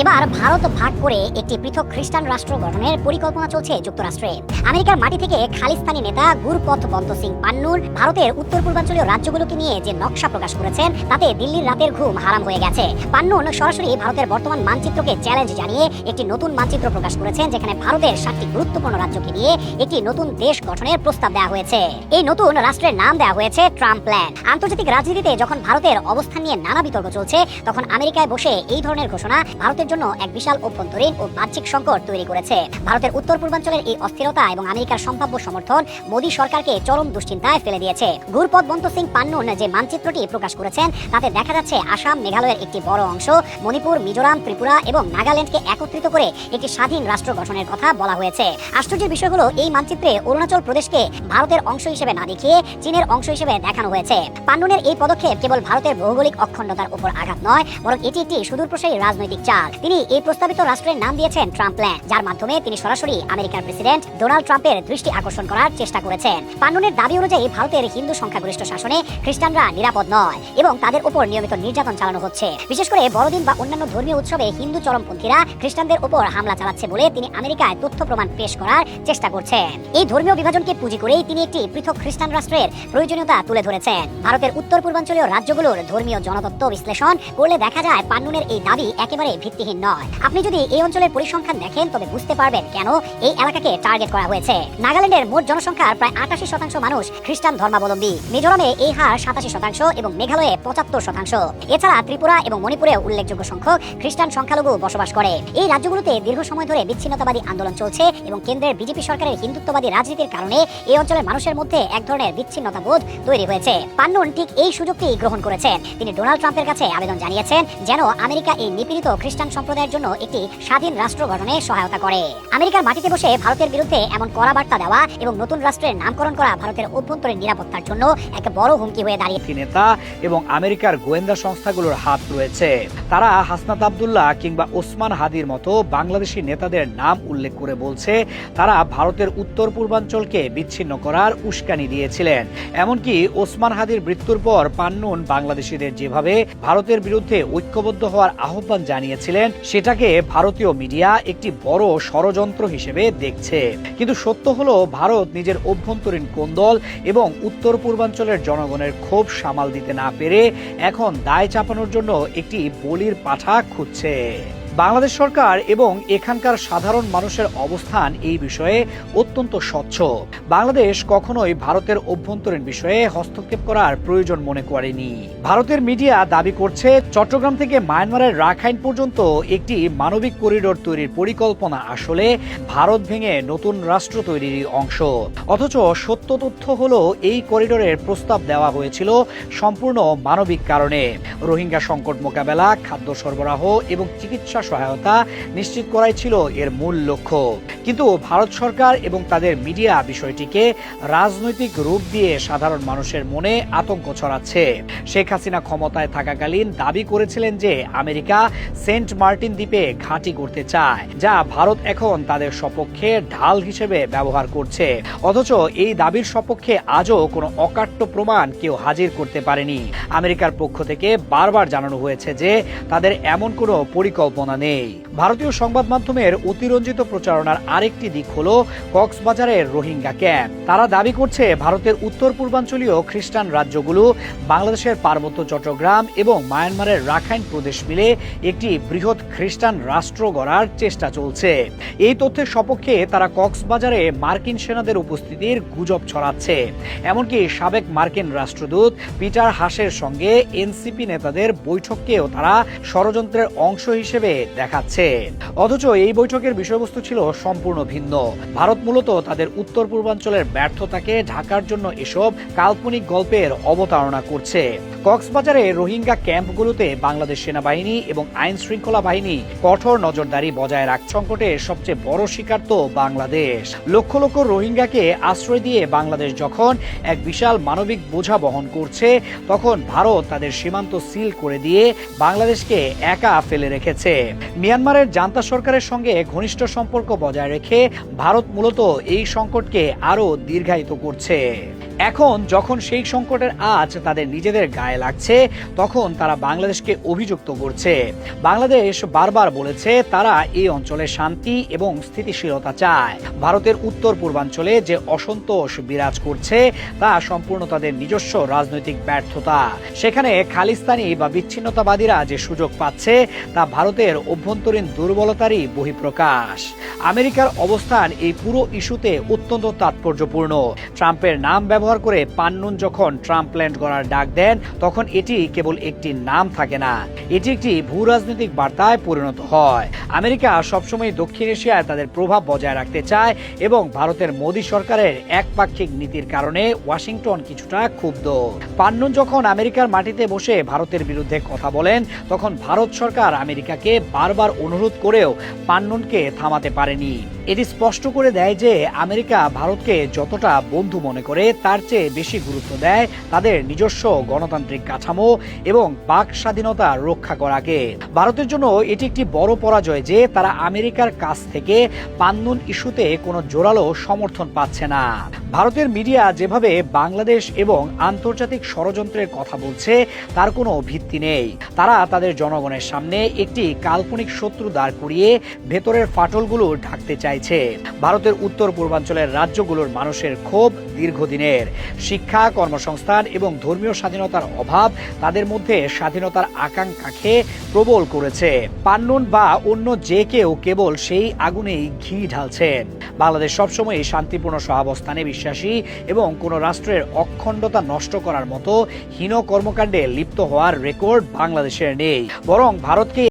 এবার ভারত ভাগ করে একটি পৃথক খ্রিস্টান রাষ্ট্র গঠনের পরিকল্পনা চলছে যুক্তরাষ্ট্রে। আমেরিকার মাটি থেকে খালিস্তানি নেতা গুরপথ বন্ত সিং পান্নুর ভারতের উত্তর পূর্বাঞ্চলীয় রাজ্যগুলোকে নিয়ে যে নকশা প্রকাশ করেছেন, তাতে দিল্লির রাতের ঘুম হারাম হয়ে গেছে। পান্নুন সরাসরি ভারতের বর্তমান মানচিত্রকে চ্যালেঞ্জ জানিয়ে একটি নতুন মানচিত্র প্রকাশ করেছেন, যেখানে ভারতের সাতটি গুরুত্বপূর্ণ রাজ্যকে নিয়ে একটি নতুন দেশ গঠনের প্রস্তাব দেওয়া হয়েছে। এই নতুন রাষ্ট্রের নাম দেওয়া হয়েছে ট্রাম্প প্ল্যান আন্তর্জাতিক রাজনীতিতে যখন ভারতের অবস্থান নিয়ে নানা বিতর্ক চলছে, তখন আমেরিকায় বসে এই ধরনের ঘোষণা ভারতের জন্য এক বিশাল অভ্যন্তরীণ ও বাহ্যিক সংকট তৈরি করেছে। ভারতের উত্তর পূর্বাঞ্চলের এই অস্থিরতা এবং আমেরিকার সম্ভাব্য সমর্থন মোদী সরকারকে চরম দুশ্চিন্তায় ফেলে দিয়েছে। গুরপদ বন্ত সিং পান্নুন যে মানচিত্রটি প্রকাশ করেছেন, তাতে দেখা যাচ্ছে আসাম, মেঘালয়ের একটি বড় অংশ, মণিপুর, মিজোরাম, ত্রিপুরা এবং নাগাল্যান্ডকে একত্রিত করে একটি স্বাধীন রাষ্ট্র গঠনের কথা বলা হয়েছে। আশ্চর্যের বিষয় হলো, এই মানচিত্রে অরুণাচল প্রদেশকে ভারতের অংশ হিসেবে না দেখিয়ে চীনের অংশ হিসেবে দেখানো হয়েছে। পান্নুনের এই পদক্ষেপ কেবল ভারতের ভৌগোলিক অখণ্ডতার উপর আঘাত নয়, বরং এটি একটি সুদূরপ্রসারী রাজনৈতিক চাল তিনি এই প্রস্তাবিত রাষ্ট্রের নাম দিয়েছেন ট্রাম্প প্ল্যান যার মাধ্যমে তিনি সরাসরি আমেরিকার প্রেসিডেন্ট ডোনাল্ড ট্রাম্পের দৃষ্টি আকর্ষণ করার চেষ্টা করেছেন। পান্নুনের দাবি অনুযায়ী ভারতের হিন্দু সংখ্যাগরিষ্ঠ শাসনে খ্রিস্টানরা নিরাপদ নয় এবং তাদের উপর নিয়মিত নির্যাতন চালানো হচ্ছে। বিশেষ করে বড়দিন বা অন্যান্য ধর্মীয় উৎসবে হিন্দু চরমপন্থীরা খ্রিস্টানদের উপর হামলা চালাচ্ছে বলে তিনি আমেরিকায় তথ্য প্রমাণ পেশ করার চেষ্টা করছেন। এই ধর্মীয় বিভাজনকে পুঁজি করেই তিনি একটি পৃথক খ্রিস্টান রাষ্ট্রের প্রয়োজনীয়তা তুলে ধরেছেন। ভারতের উত্তর পূর্বাঞ্চলীয় রাজ্যগুলোর ধর্মীয় জনতত্ত্ব বিশ্লেষণ করলে দেখা যায় পান্নুনের এই দাবি একেবারে ভিত্তিহীন নয়। আপনি যদি এই অঞ্চলের পরিসংখ্যান দেখেন, তবে বুঝতে পারবেন কেন এই এলাকাকে টার্গেট করা হয়েছে। নাগাল্যান্ডের মোট জনসংখ্যার প্রায় আটাশি শতাংশ মানুষ খ্রিস্টান ধর্মাবলম্বী। মিজোরামে এই হার সাতাশি শতাংশ এবং মেঘালয়ে পঁচাত্তর শতাংশ। এছাড়া ত্রিপুরা এবং মণিপুরে উল্লেখযোগ্য সংখ্যক খ্রিস্টান সংখ্যালঘু বসবাস করে। এই রাজ্যগুলোতে দীর্ঘ সময় ধরে বিচ্ছিন্নতাবাদী আন্দোলন চলছে এবং কেন্দ্রের বিজেপি সরকারের হিন্দুত্ববাদী রাজনীতির কারণে এই অঞ্চলের মানুষের মধ্যে এক ধরনের বিচ্ছিন্নতা বোধ তৈরি হয়েছে। পান্নুন ঠিক এই সুযোগটি গ্রহণ করেছেন। তিনি ডোনাল্ড ট্রাম্পের কাছে আবেদন জানিয়েছেন যেন আমেরিকা এই নিপীড়িত খ্রিস্টান সম্প্রদায়ের জন্য একটি স্বাধীন রাষ্ট্র গঠনে সহায়তা করে। আমেরিকার মাটিতে বসে ভারতের বিরুদ্ধে এমন কড়া বার্তা দেওয়া এবং নতুন রাষ্ট্রের নামকরণ করা ভারতের অভ্যন্তরীণ নিরাপত্তার জন্য এক বড় হুমকি হয়ে দাঁড়িয়ে নেতা এবং আমেরিকার গোয়েন্দা সংস্থাগুলোর হাত রয়েছে। তারা হাসনাত আবদুল্লাহ কিংবা ওসমান হাদির মতো বাংলাদেশি নেতাদের নাম উল্লেখ করে বলছে, তারা ভারতের উত্তর পূর্বাঞ্চলকে বিচ্ছিন্ন করার উস্কানি দিয়েছিলেন। এমনকি ওসমান হাদির মৃত্যুর পর পান্নুন বাংলাদেশিদের যেভাবে ভারতের বিরুদ্ধে ঐক্যবদ্ধ হওয়ার আহ্বান জানিয়েছিলেন সেটাকে ভারতীয় মিডিয়া একটি বড় ষড়যন্ত্র হিসেবে দেখছে। কিন্তু সত্য হলো, ভারত নিজের অভ্যন্তরীণ কোন্দল এবং উত্তর পূর্বাঞ্চলের জনগণের ক্ষোভ সামাল দিতে না পেরে এখন দায় চাপানোর জন্য একটি বলির পাঠা খুঁজছে। বাংলাদেশ সরকার এবং এখানকার সাধারণ মানুষের অবস্থান এই বিষয়ে অত্যন্ত স্বচ্ছ। বাংলাদেশ কখনোই ভারতের অভ্যন্তরীণ বিষয়ে হস্তক্ষেপ করার প্রয়োজন মনে করেনি। ভারতের মিডিয়া দাবি করছে, চট্টগ্রাম থেকে মায়ানমারের রাখাইন পর্যন্ত একটি মানবিক করিডোর তৈরির পরিকল্পনা আসলে ভারত ভেঙে নতুন রাষ্ট্র তৈরির অংশ। অথচ সত্য তথ্য হলো, এই করিডোরের প্রস্তাব দেওয়া হয়েছিল সম্পূর্ণ মানবিক কারণে। রোহিঙ্গা সংকট মোকাবেলা, খাদ্য সরবরাহ এবং চিকিৎসা সহায়তা নিশ্চিত করাই ছিল এর মূল লক্ষ্য। কিন্তু ভারত সরকার এবং তাদের মিডিয়া বিষয়টিকে রাজনৈতিক রূপ দিয়ে সাধারণ মানুষের মনে আতঙ্ক ছড়াচ্ছে। শেখ হাসিনা ক্ষমতায় থাকাকালীন দাবি করেছিলেন যে আমেরিকা সেন্ট মার্টিন দ্বীপে ঘাঁটি করতে চায়, যা ভারত এখন তাদের সপক্ষে ঢাল হিসেবে ব্যবহার করছে। অথচ এই দাবির সপক্ষে আজও কোনো অকাট্য প্রমাণ কেউ হাজির করতে পারেনি। আমেরিকার পক্ষ থেকে বারবার জানানো হয়েছে যে তাদের এমন কোনো পরিকল্পনা নেই। ভারতীয় সংবাদ মাধ্যমের অতিরঞ্জিত প্রচারণার আরেকটি দিক হলো কক্সবাজারের রোহিঙ্গা ক্যাম্প। তারা দাবি করছে ভারতের উত্তর পূর্বাঞ্চলীয় খ্রিস্টান রাজ্যগুলো, বাংলাদেশের পার্বত্য চট্টগ্রাম এবং মায়ানমারের রাখাইন প্রদেশ মিলে একটি বৃহৎ খ্রিস্টান রাষ্ট্র গড়ার চেষ্টা চলছে। এই তথ্যের সপক্ষে তারা কক্সবাজারে মার্কিন সেনাদের উপস্থিতির গুজব ছড়াচ্ছে। এমনকি সাবেক মার্কিন রাষ্ট্রদূত পিটার হাসের সঙ্গে এনসিপি নেতাদের বৈঠককেও তারা ষড়যন্ত্রের অংশ হিসেবে দেখাচ্ছে। অথচ এই বৈঠকের বিষয়বস্তু ছিল সম্পূর্ণ ভিন্ন। ভারত মূলত তাদের উত্তর পূর্বাঞ্চলের ব্যর্থতাকে ঢাকার জন্য এসব কাল্পনিক গল্পের অবতারণা করছে। কক্সবাজারে রোহিঙ্গা ক্যাম্পগুলোতে বাংলাদেশ সেনাবাহিনী এবং আইন শৃঙ্খলা বাহিনী কঠোর নজরদারি বজায় রাখ সংকটের সবচেয়ে বড় শিকার তো বাংলাদেশ। লক্ষ লক্ষ রোহিঙ্গাকে আশ্রয় দিয়ে বাংলাদেশ যখন এক বিশাল মানবিক বোঝা বহন করছে, তখন ভারত তাদের সীমান্ত সিল করে দিয়ে বাংলাদেশকে একা ফেলে রেখেছে। মিয়ানমারের জান্তা সরকারের সঙ্গে ঘনিষ্ঠ সম্পর্ক বজায় রেখে ভারত মূলত এই সংকটকে আরও দীর্ঘায়িত করছে। এখন যখন সেই সংকটের আজ তাদের নিজেদের গায়ে লাগছে, তখন তারা বাংলাদেশকে অভিযুক্ত করছে। বাংলাদেশ বারবার বলেছে তারা এই অঞ্চলে শান্তি এবং স্থিতিশীলতা চায়। ভারতের উত্তর পূর্বাঞ্চলে যে অসন্তোষ বিরাজ করছে, তা সম্পূর্ণ তাদের নিজস্ব রাজনৈতিক ব্যর্থতা। সেখানে খালিস্তানি বা বিচ্ছিন্নতাবাদীরা যে সুযোগ পাচ্ছে, তা ভারতের অভ্যন্তরীণ দুর্বলতারই বহিঃপ্রকাশ। আমেরিকার অবস্থান এই পুরো ইস্যুতে অত্যন্ত তাৎপর্যপূর্ণ। ট্রাম্পের নাম ব্যবহার করে পান্নুন যখন ট্রাম্প ল্যান্ড করার ডাক দেন, তখন এটি কেবল একটি নাম থাকে না। এটি একটি ভূ রাজনৈতিক বার্তায় পরিণত হয়। আমেরিকা সবসময় দক্ষিণ এশিয়ায় তাদের প্রভাব বজায় রাখতে চায় এবং ভারতের মোদী সরকারের একপাক্ষিক নীতির কারণে ওয়াশিংটন কিছুটা ক্ষুব্ধ। পান্নুন যখন আমেরিকার মাটিতে বসে ভারতের বিরুদ্ধে কথা বলেন, তখন ভারত সরকার আমেরিকাকে বারবার অনুরোধ করেও পান্নুনকে থামাতে পারেনি। এটি স্পষ্ট করে দেয় যে আমেরিকা ভারতকে যতটা বন্ধু মনে করে, তার চেয়ে বেশি গুরুত্ব দেয় তাদের নিজস্ব গণতান্ত্রিক কাঠামো এবং বাক স্বাধীনতা রক্ষা করাকে। ভারতের জন্য এটি একটি বড় পরাজয় যে তারা আমেরিকার কাছ থেকে পান্নুন ইস্যুতে কোনো জোরালো সমর্থন পাচ্ছে না। ভারতের মিডিয়া যেভাবে বাংলাদেশ এবং আন্তর্জাতিক ষড়যন্ত্রের কথা বলছে, তার কোনো ভিত্তি নেই। তারা তাদের জনগণের সামনে একটি কাল্পনিক শত্রু দাঁড় করিয়ে ভেতরের ফাটলগুলো ঢাকতে চাইছে ভারতের উত্তর পূর্বাঞ্চলের রাজ্যগুলোর মানুষের ক্ষোভ দীর্ঘদিনের। শিক্ষা, কর্মসংস্থান এবং ধর্মীয় স্বাধীনতার অভাব তাদের মধ্যে স্বাধীনতার আকাঙ্ক্ষাকে প্রবল করেছে। পান্নুন বা অন্য যে কেউ কেবল সেই আগুনেই ঘি ঢালছেন। বাংলাদেশ সবসময় শান্তিপূর্ণ সহাবস্থানে বিশ্বাসী এবং কোনো রাষ্ট্রের অখণ্ডতা নষ্ট করার মতো হীন কর্মকাণ্ডে লিপ্ত হওয়ার রেকর্ড বাংলাদেশের নেই। বরং ভারতকে